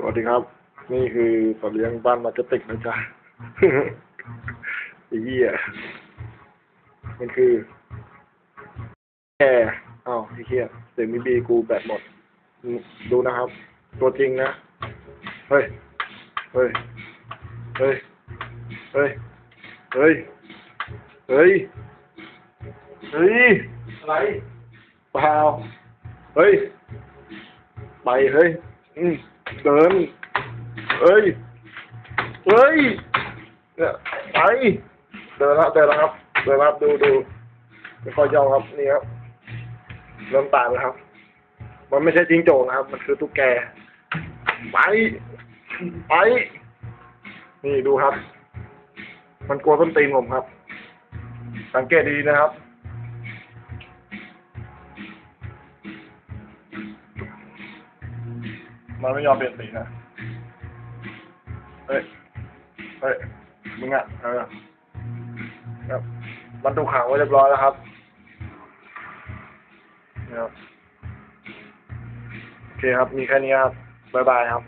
สวัสดีครับ นี่คือสัตว์เลี้ยงบ้านมาร์เก็ตติกนะจ๊ะไอ้เหี้ยมันคือแกอ้าวไอ้เหี้ยเสียงมีบีกูแบตหมด ดูนะครับ ตัวจริงนะ เฮ้ย เฮ้ย เฮ้ย เฮ้ย เฮ้ย เฮ้ย เฮ้ย อะไรเปล่าเฮ้ย ไปเฮ้ย อืม เดินเฮ้ยเฮ้ยเนี่ยไปเดินล้วเดินล้วครับเดินล้วครับดูดูไม่ค่อยย่องครับนี่ครับเริ่มตามแล้วครับ มันไม่ใช่จิงโจ้นะครับ มันคือตุ๊กแกไปไปนี่ดูครับ มันกลัวต้นตีนผมครับ สังเกตดีนะครับ มันไม่ยอมเปลี่ยนสีนะ เฮ้ย เฮ้ย มึงอะ เออครับมันถูกขังไว้เรียบร้อยแล้วครับนะครับโอเคครับ มีแค่นี้ครับ บ๊ายบายครับ